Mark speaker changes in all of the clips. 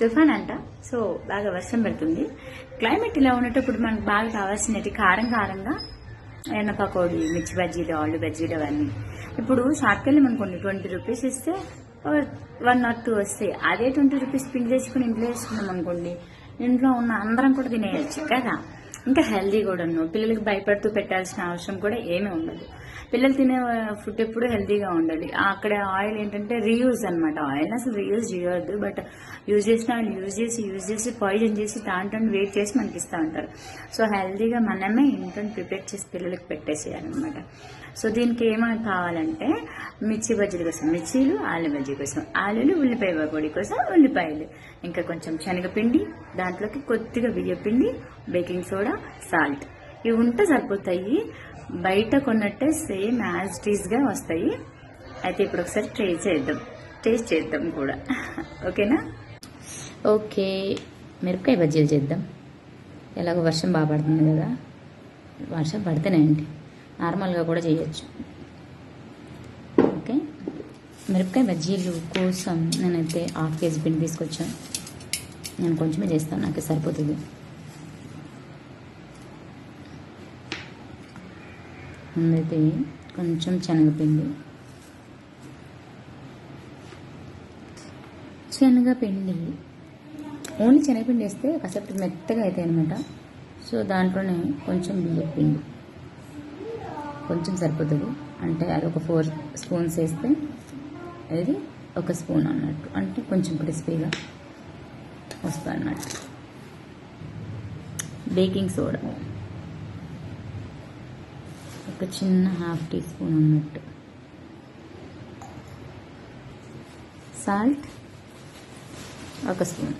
Speaker 1: తుఫాన్ అంట. సో బాగా వర్షం పడుతుంది. క్లైమేట్ ఇలా ఉండేటప్పుడు మనకు బాగా కావాల్సినవి కారం కారంగా ఎన్న మిర్చి బజ్జీలు ఆలు బజ్జీలు అవన్నీ. ఇప్పుడు షాప్కి వెళ్ళి మనకు ట్వంటీ రూపీస్ ఇస్తే వన్ ఆర్ టూ వస్తాయి. అదే ట్వంటీ రూపీస్ పిండి చేసుకుని ఇంట్లో వేసుకున్నాం అనుకోండి ఇంట్లో ఉన్న అందరం కూడా తినేయచ్చు కదా. ఇంకా హెల్దీ కూడా పిల్లలకి భయపడుతూ పెట్టాల్సిన అవసరం కూడా ఏమీ ఉండదు. పిల్లలు తినే ఫుడ్ ఎప్పుడు హెల్తీగా ఉండాలి అక్కడ ఆయిల్ ఏంటంటే రీయూజ్ అనమాట ఆయిల్ అసలు రీయూజ్ చేయొద్దు. బట్ యూజ్ చేసిన ఆయిల్ యూజ్ చేసి యూజ్ చేసి పాయిజన్ చేసి దాంట్లో వెయిట్ చేసి మనకి ఇస్తూ ఉంటారు. సో హెల్తీగా మనమే ఇంట్లో ప్రిపేర్ చేసి పిల్లలకి పెట్టేసేయాలన్నమాట. సో దీనికి ఏమైనా కావాలంటే మిర్చి బజ్జీల కోసం మిర్చీలు ఆలు బజ్జీ కోసం. ఆలులు ఉల్లిపాయ పొడి కోసం ఉల్లిపాయలు. ఇంకా కొంచెం శనగపిండి దాంట్లోకి కొద్దిగా బియ్యపిండి బేకింగ్ సోడా సాల్ట్. ఇవి ఉంటే సరిపోతాయి. బయట కొన్నట్టే సేమ్ యాజ్ టీస్గా వస్తాయి. అయితే ఇప్పుడు ఒకసారి ట్రై చేద్దాం. టేస్ట్ చేద్దాం కూడా. ఓకేనా? ఓకే. మిరపకాయ బజ్జీలు చేద్దాం. ఎలాగో వర్షం బాగా పడుతుంది కదా. వర్షం పడితేనేంటి నార్మల్గా కూడా చేయొచ్చు. ఓకే. మిరపకాయ బజ్జీలు కోసం నేనైతే హాఫ్ కేజీ పిండి తీసుకొచ్చాను. నేను కొంచెమే చేస్తాను నాకు సరిపోతుంది. ముందైతే కొంచెం శనగపిండి. శనగపిండి. ఓన్లీ శనగపిండి వేస్తే కాసేపు మెత్తగా అవుతాయి అనమాట సో దాంట్లోనే కొంచెం బియ్యం పిండి కొంచెం సరిపోతుంది. అంటే అది ఒక ఫోర్ స్పూన్స్ వేస్తే అది ఒక స్పూన్ అన్నట్టు. అంటే కొంచెం క్రిస్పీగా వస్తుంది అన్నట్టు. Baking soda. ఒక చిన్న హాఫ్ టీ స్పూన్ అన్నట్టు సాల్ట్ ఒక స్పూన్.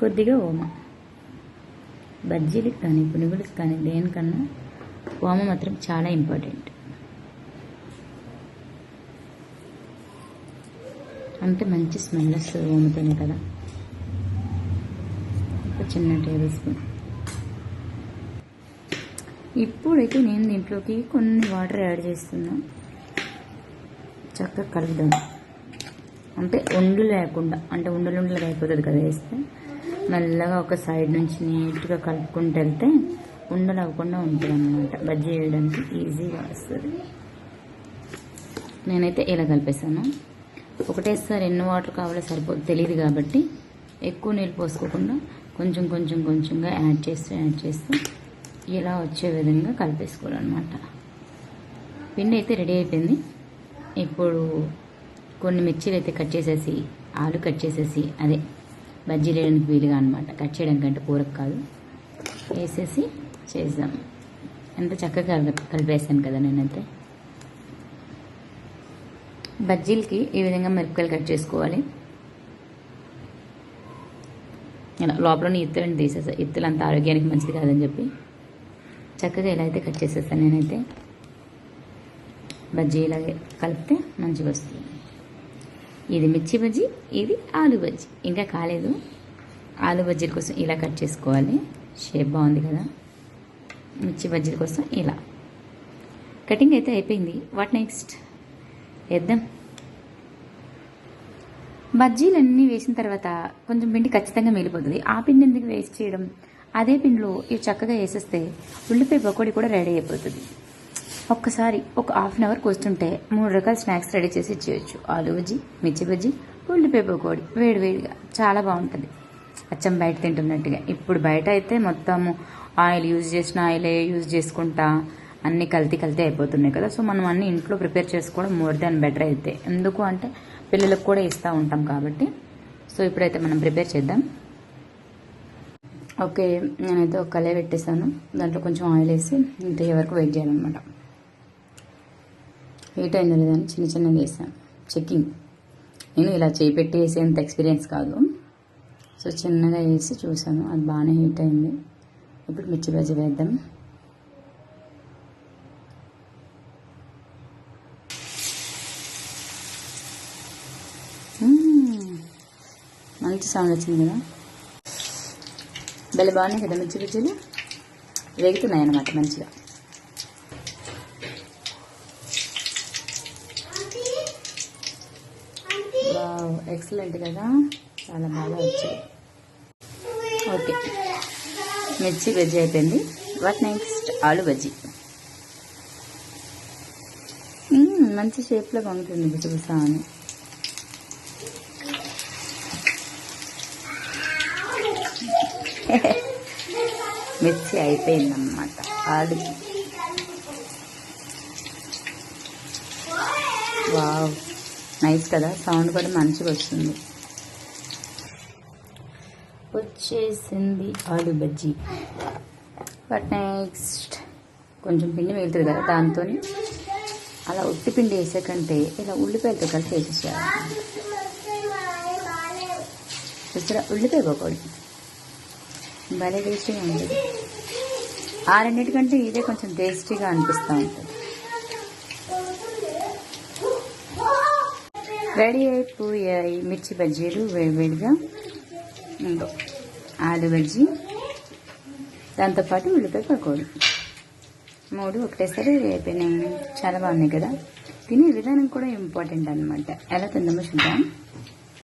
Speaker 1: కొద్దిగా ఓమ. బజ్జీలకు కానీ పునుగులకు కానీ దేనికన్నా ఓమ మాత్రం చాలా ఇంపార్టెంట్. అంటే మంచి స్మెల్ వస్తుంది ఓమతోనే కదా. ఒక చిన్న టేబుల్ స్పూన్. ఇప్పుడైతే నేను దీంట్లోకి కొన్ని వాటర్ యాడ్ చేస్తున్నా. చక్కగా కలుపుదాం. అంటే ఉండు లేకుండా అంటే ఉండలు ఉండలు అయిపోతుంది కదా వేస్తే. మెల్లగా ఒక సైడ్ నుంచి నీట్గా కలుపుకుంటూ వెళ్తే ఉండలు అవ్వకుండా ఉంటుంది అనమాట బజ్జీ వేయడానికి ఈజీగా వస్తుంది. నేనైతే ఇలా కలిపేసాను ఒకటేసారి ఎన్ని వాటర్ కావాలో సరిపోదు తెలియదు కాబట్టి ఎక్కువ నీళ్ళు పోసుకోకుండా కొంచెం కొంచెం కొంచెంగా యాడ్ చేస్తూ యాడ్ చేస్తూ ఇలా వచ్చే విధంగా కలిపేసుకోవాలన్నమాట. పిండి అయితే రెడీ అయిపోయింది. ఇప్పుడు కొన్ని మిర్చీలు అయితే కట్ చేసేసి ఆలు కట్ చేసేసి అదే బజ్జీలు వేయడానికి వీలుగా అనమాట కట్ చేయడం కంటే కూరకు కాదు. వేసేసి చేద్దాం. ఎంత చక్కగా కలిపేసాను కదా నేనైతే. బజ్జీలకి ఈ విధంగా మిరపకాయలు కట్ చేసుకోవాలి. లోపల ఇత్తులను తీసేసా. ఇత్తులు అంత ఆరోగ్యానికి మంచిది కాదని చెప్పి. చక్కగా ఇలా అయితే కట్ చేసేస్తాను నేనైతే. బజ్జీ ఇలాగే కలిపితే మంచిగా వస్తుంది. ఇది మిర్చి బజ్జీ ఇది ఆలు బజ్జీ. ఇంకా కాలేదు. ఆలు బజ్జీల కోసం ఇలా కట్ చేసుకోవాలి. షేప్ బాగుంది కదా. మిర్చి బజ్జీల కోసం ఇలా. కటింగ్ అయితే అయిపోయింది. వాట్ నెక్స్ట్ వేద్దాం. బజ్జీలన్నీ వేసిన తర్వాత కొంచెం పిండి ఖచ్చితంగా మిగిలిపోతుంది. ఆ పిండి ఎందుకు వేస్ట్ చేయడం? అదే పిండిలో ఇవి చక్కగా వేసేస్తే ఉల్లిపాయ పకోడీ కూడా రెడీ అయిపోతుంది. ఒక్కసారి ఒక హాఫ్ అన్ అవర్ కూర్చుంటే మూడు రకాల స్నాక్స్ రెడీ చేసి ఇచ్చేయచ్చు. ఆలు బజ్జీ మిర్చి బజ్జీ ఉల్లిపాయ పకోడీ. వేడివేడిగా చాలా బాగుంటుంది. అచ్చం బయట తింటున్నట్టుగా. ఇప్పుడు బయట అయితే మొత్తము ఆయిల్ యూజ్ చేసిన ఆయిలే యూజ్ చేసుకుంటా అన్నీ కల్తీ కల్తీ అయిపోతున్నాయి కదా. సో మనం అన్ని ఇంట్లో ప్రిపేర్ చేసుకోవడం మోర్ దాన్ బెటర్ అయితే. ఎందుకు అంటే పిల్లలకు కూడా ఇస్తూ ఉంటాం కాబట్టి. సో ఇప్పుడైతే మనం ప్రిపేర్ చేద్దాం. ఓకే నేనైతే ఒక కలే పెట్టేశాను. దాంట్లో కొంచెం ఆయిల్ వేసి ఇంత వరకు వెయిట్ చేయాలన్నమాట. హీట్ అయిందో లేదని చిన్న చిన్నగా వేసాను చెక్కింగ్ నేను ఇలా చేయి పెట్టి వేసేంత ఎక్స్పీరియన్స్ కాదు. సో చిన్నగా వేసి చూసాను అది బాగానే హీట్ అయింది. ఇప్పుడు మిర్చి బజ్జీ వేద్దాం. Hmm. మంచి సౌండ్ వచ్చింది కదా? బెల్ల బాగున్నాయి కదా మిర్చి బజ్జీలు వేగుతున్నాయి అన్నమాట మంచిగా. వావ్. ఎక్సలెంట్ కదా? చాలా బాగా వచ్చాయి. ఓకే. మిర్చి బజ్జీ అయిపోయింది. What next? ఆలు బజ్జీ. మంచి షేప్లో పొంగుతుంది బుసబుస అని. మిర్చి అయిపోయిందన్నమాట. ఆలు వావ్. నైస్ కదా సౌండ్ కూడా మంచిగా వస్తుంది. వచ్చేసింది. ఆలు బజ్జీ. But next? కొంచెం పిండి మిగులుతుంది కదా దాంతో అలా ఉట్టి పిండి వేసాకంటే ఇలా ఉల్లిపాయలతో కలిపి వేసేసేయాలి. చూసారా ఉల్లిపాయ పకోడీ. భలే టేస్టీగా ఉంటుంది ఆ రెండింటికంటే ఇదే కొంచెం టేస్టీగా అనిపిస్తూ ఉంటుంది. రెడీ అయిపోయాయి మిర్చి బజ్జీలు వేడివేడిగా ఇంకో ఆలు బజ్జీ దాంతోపాటు ఉల్లిపాయ పకోడి. మూడు ఒకటేసారి అయిపోయినాయి. చాలా బాగున్నాయి కదా. తినే విధానం కూడా ఇంపార్టెంట్ అనమాట ఎలా తిందామో చూద్దాం.